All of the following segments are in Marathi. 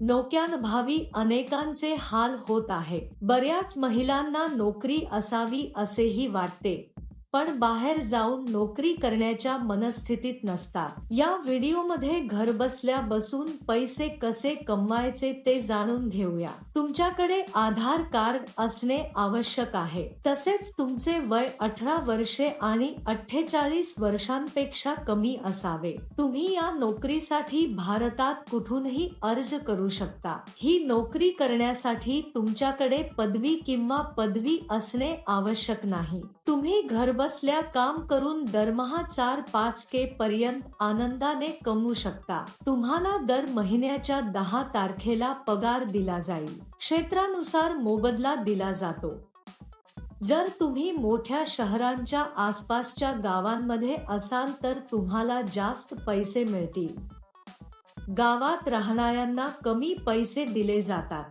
नोक्यानभावी अनेकांचे हाल होत आहे. बऱ्याच महिलांना नोकरी असावी असेही वाटते. पण बाहेर जाऊन नोकरी करण्याच्या मनस्थितीत नसतात. या व्हिडिओमध्ये घर बसल्या बसून पैसे कसे कमवायचे ते जाणून घेऊया. तुमच्याकडे आधार कार्ड असणे आवश्यक आहे. तसेच तुमचे वय अठरा वर्षे आणि अठ्ठेचाळीस वर्षांपेक्षा कमी असावे. तुम्ही या नोकरीसाठी भारतात कुठूनही अर्ज करू शकता. ही नोकरी करण्यासाठी तुमच्याकडे पदवी किंवा पदवी असणे आवश्यक नाही. तुम्ही घर बसल्या काम करून दरमहा चार पाच के पर्यंत आनंदाने कमवू शकता. तुम्हाला दर महिन्याच्या दहा तारखेला पगार दिला जाईल. क्षेत्रानुसार मोबदला दिला जातो. जर तुम्ही मोठ्या शहरांच्या आसपासच्या गावांमध्ये असाल तर तुम्हाला जास्त पैसे मिळतील. गावात राहणाऱ्यांना कमी पैसे दिले जातात.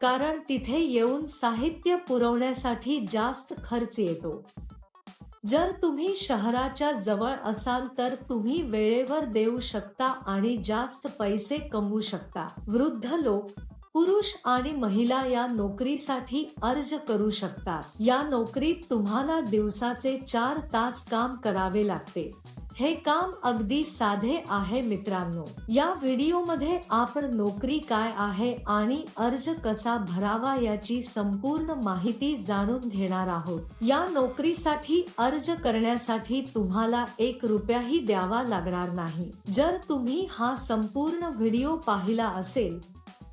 कारण तिथे येऊन साहित्य पुरवण्यासाठी जास्त खर्च येतो. जर तुम्ही शहराच्या जवळ असाल तर तुम्ही वेळेवर देऊ शकता आणि जास्त पैसे कमवू शकता. वृद्ध लोक पुरुष आणि महिला या नोकरीसाठी अर्ज करू शकतात. या नोकरीत तुम्हाला दिवसाचे चार तास काम करावे लागते. हे काम अगदी साधे आहे मित्रांनो. या व्हिडिओमध्ये आपण नोकरी काय आहे आणि अर्ज कसा भरावा याची संपूर्ण माहिती जाणून घेणार आहोत. या नोकरीसाठी अर्ज करण्यासाठी तुम्हाला एक रुपयाही द्यावा लागणार नाही. जर तुम्ही हा संपूर्ण व्हिडिओ पाहिला असेल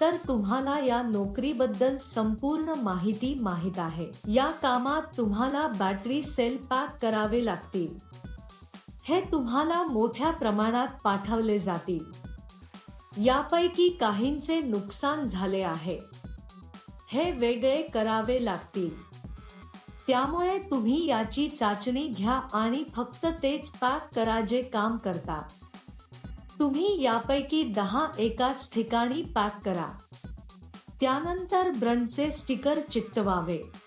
तर तुम्हाला या नोकरीबद्दल संपूर्ण माहिती माहीत आहे. या कामात तुम्हाला बॅटरी सेल पॅक करावे लागतील. हे तुम्हाला मोठ्या प्रमाणात पाठवले जातील. यापैकी काहींचे नुकसान झाले आहे. हे वेगळे करावे लागतील. त्यामुळे तुम्ही याची चाचणी घ्या आणि फक्त तेच पॅक करा जे काम करता तुम्ही यापैकी दहा एकाच ठिकाणी पॅक करा. त्यानंतर ब्रंडचे स्टिकर चिकटवावे.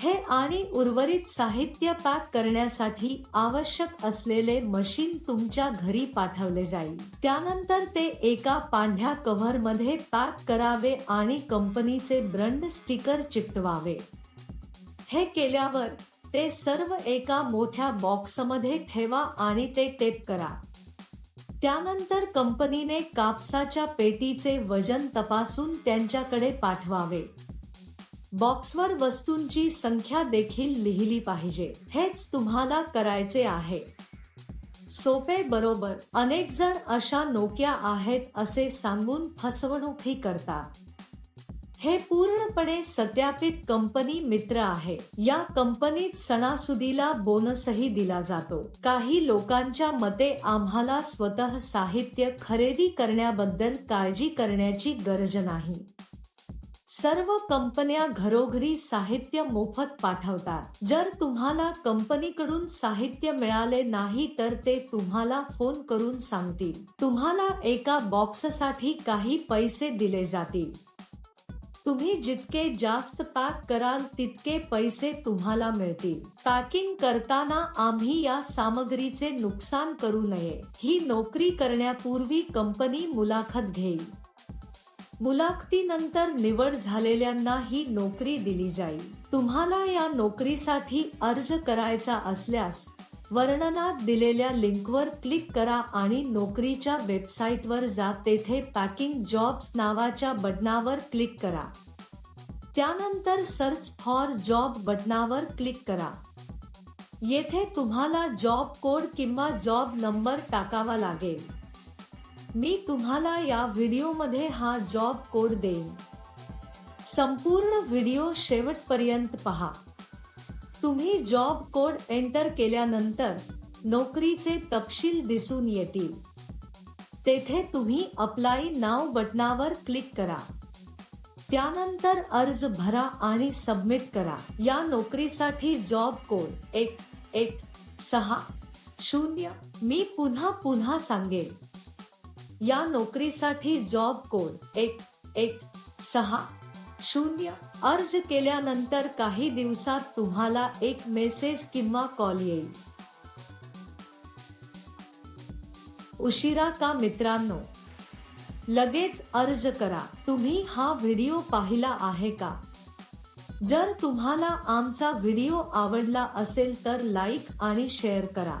हे आणि उर्वरित साहित्य पॅक करण्यासाठी आवश्यक असलेले मशीन तुमच्या घरी पाठवले जाईल. त्यानंतर ते एका पांढऱ्या कव्हरमध्ये पॅक करावे आणि कंपनीचे ब्रंड स्टिकर चिकटवावे. हे केल्यावर ते सर्व एका मोठ्या बॉक्समध्ये ठेवा आणि ते टेप करा. त्यानंतर कंपनीने कापसाच्या पेटीचे वजन तपासून त्यांच्याकडे पाठवावे. बॉक्सवर वस्तूंची संख्या देखील लिहिली पाहिजे. हेच तुम्हाला करायचे आहे. सोपे बरोबर. अनेक जण अशा नोक्या आहेत असे सांगून फसवणूकही करतात. हे पूर्णपणे सत्यापित कंपनी मित्र आहे. या कंपनीत सणासुदीला बोनसही दिला जातो. काही लोकांच्या मते आम्हाला स्वतः साहित्य खरेदी करण्याबद्दल काळजी करण्याची गरज नाही. सर्व कंपन्या घरोघरी साहित्य मोफत पाठवतात. जर तुम्हाला कंपनीकडून साहित्य मिळाले नाही तर ते तुम्हाला फोन करून सांगतील. तुम्हाला एका बॉक्ससाठी काही पैसे दिले जातील. तुम्ही जितके जास्त पॅक कराल तितके पैसे तुम्हाला मिळतील. पॅकिंग करताना आम्ही या सामग्रीचे नुकसान करू नये. ही नोकरी करण्यापूर्वी कंपनी मुलाखत घेईल. मुलाखतीनंतर निवड झालेल्यांना ही नोकरी दिली जाईल. तुम्हाला या नोकरीसाठी अर्ज करायचा असल्यास वर्णनात दिलेल्या लिंकवर क्लिक करा आणि नोकरीच्या वेबसाईटवर जा तेथे पॅकिंग जॉब्स नावाच्या बटनावर क्लिक करा. त्यानंतर सर्च फॉर जॉब बटनावर क्लिक करा. येथे तुम्हाला जॉब कोड किंवा जॉब नंबर टाकावा लागेल. मी तुम्हाला या व्हिडिओमध्ये हा जॉब कोड देईन. संपूर्ण व्हिडिओ शेवटपर्यंत पहा. तुम्ही जॉब कोड एंटर केल्यानंतर नोकरीचे तपशील दिसून येतील. तेथे तुम्ही अप्लाय नाव बटनावर क्लिक करा. त्यानंतर अर्ज भरा आणि सबमिट करा. या नोकरीसाठी जॉब कोड एक एक सहा शून्य. मी पुन्हा पुन्हा सांगेल या नोकरीसाठी जॉब कोड एक एक सहा शून्य. अर्ज केल्यानंतर काही दिवसात तुम्हाला एक मेसेज किंवा कॉल येईल. उशिरा का मित्रांनो? लगेच अर्ज करा. तुम्ही हा व्हिडिओ पाहिला आहे का? जर तुम्हाला आमचा व्हिडिओ आवडला असेल तर लाईक आणि शेअर करा.